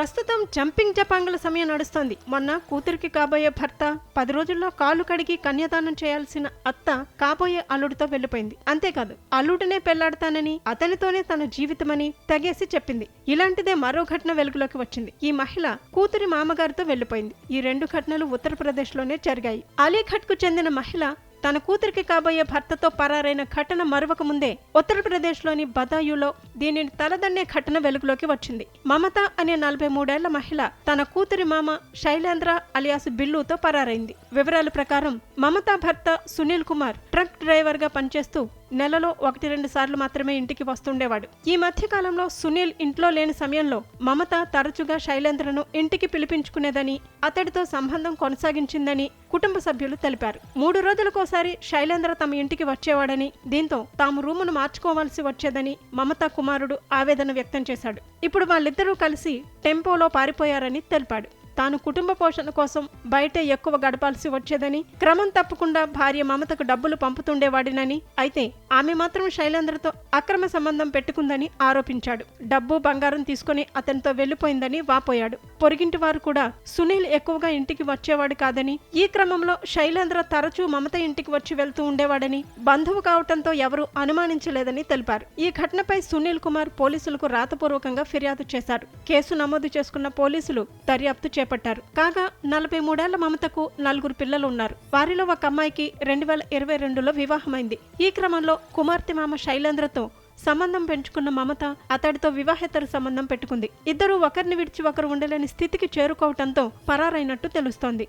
ప్రస్తుతం జంపింగ్ జపాంగుల సమయం నడుస్తోంది. మొన్న కూతురికి కాబోయే భర్త పది రోజుల్లో కాలు కడిగి కన్యాదానం చేయాల్సిన అత్త కాబోయే అల్లుడితో వెళ్ళిపోయింది అంతేకాదు అల్లుడినే పెళ్ళాడతానని అతనితోనే తన జీవితమని తెగేసి చెప్పింది. ఇలాంటిదే మరో ఘటన వెలుగులోకి వచ్చింది. ఈ మహిళ కూతురి మామగారితో వెళ్ళిపోయింది ఈ రెండు ఘటనలు ఉత్తరప్రదేశ్లోనే జరిగాయి. అలీఘట్కు చెందిన మహిళ తన కూతురికి కాబోయే భర్తతో పరారైన ఘటన మరొక ముందే ఉత్తరప్రదేశ్లోని బదాయులో దీనిని తలదన్నే ఘటన వెలుగులోకి వచ్చింది. మమత అనే నలభై మూడేళ్ళ మహిళ తన కూతురి మామ శైలేంద్ర అలియాస్ బిల్లుతో పరారైంది. వివరాల ప్రకారం మమత భర్త సునీల్ కుమార్ ట్రక్ డ్రైవర్గా పనిచేస్తూ నెలలో ఒకటి రెండు సార్లు మాత్రమే ఇంటికి వస్తుండేవాడు. ఈ మధ్యకాలంలో సునీల్ ఇంట్లో లేని సమయంలో మమత తరచుగా శైలేంద్రను ఇంటికి పిలిపించుకునేదని అతడితో సంబంధం కొనసాగించిందని కుటుంబ సభ్యులు తెలిపారు. మూడు రోజులకోసారి శైలేంద్ర తమ ఇంటికి వచ్చేవాడని దీంతో తాము రూమును మార్చుకోవాల్సి వచ్చేదని మమత కుమారుడు ఆవేదన వ్యక్తం చేశాడు. ఇప్పుడు వాళ్ళిద్దరూ కలిసి టెంపోలో పారిపోయారని తెలిపాడు. తాను కుటుంబ పోషణ కోసం బయటే ఎక్కువ గడపాల్సి వచ్చేదని క్రమం తప్పకుండా భార్య మమతకు డబ్బులు పంపుతుండేవాడినని అయితే ఆమె మాత్రం శైలేంద్రతో అక్రమ సంబంధం పెట్టుకుందని ఆరోపించాడు. డబ్బు బంగారం తీసుకుని అతనితో వెళ్ళిపోయిందని వాపోయాడు. పొరిగింటి వారు కూడా సునీల్ ఎక్కువగా ఇంటికి వచ్చేవాడు కాదని ఈ క్రమంలో శైలేంద్ర తరచూ మమత ఇంటికి వచ్చి వెళ్తూ ఉండేవాడని బంధువు కావటంతో ఎవరూ అనుమానించలేదని తెలిపారు. ఈ ఘటనపై సునీల్ కుమార్ పోలీసులకు రాతపూర్వకంగా ఫిర్యాదు చేశారు. కేసు నమోదు చేసుకున్న పోలీసులు దర్యాప్తు చేపట్టారు కాగా నలభై మూడేళ్ళ మమతకు నలుగురు పిల్లలు ఉన్నారు వారిలో ఒక అమ్మాయికి రెండు వేల ఇరవై రెండులో వివాహమైంది. ఈ క్రమంలో కుమార్తె మామ శైలేంద్రతో సంబంధం పెంచుకున్న మమత అతడితో వివాహేతర సంబంధం పెట్టుకుంది. ఇద్దరూ ఒకరిని విడిచి ఒకరు ఉండలేని స్థితికి చేరుకోవటంతో పరారైనట్టు తెలుస్తోంది.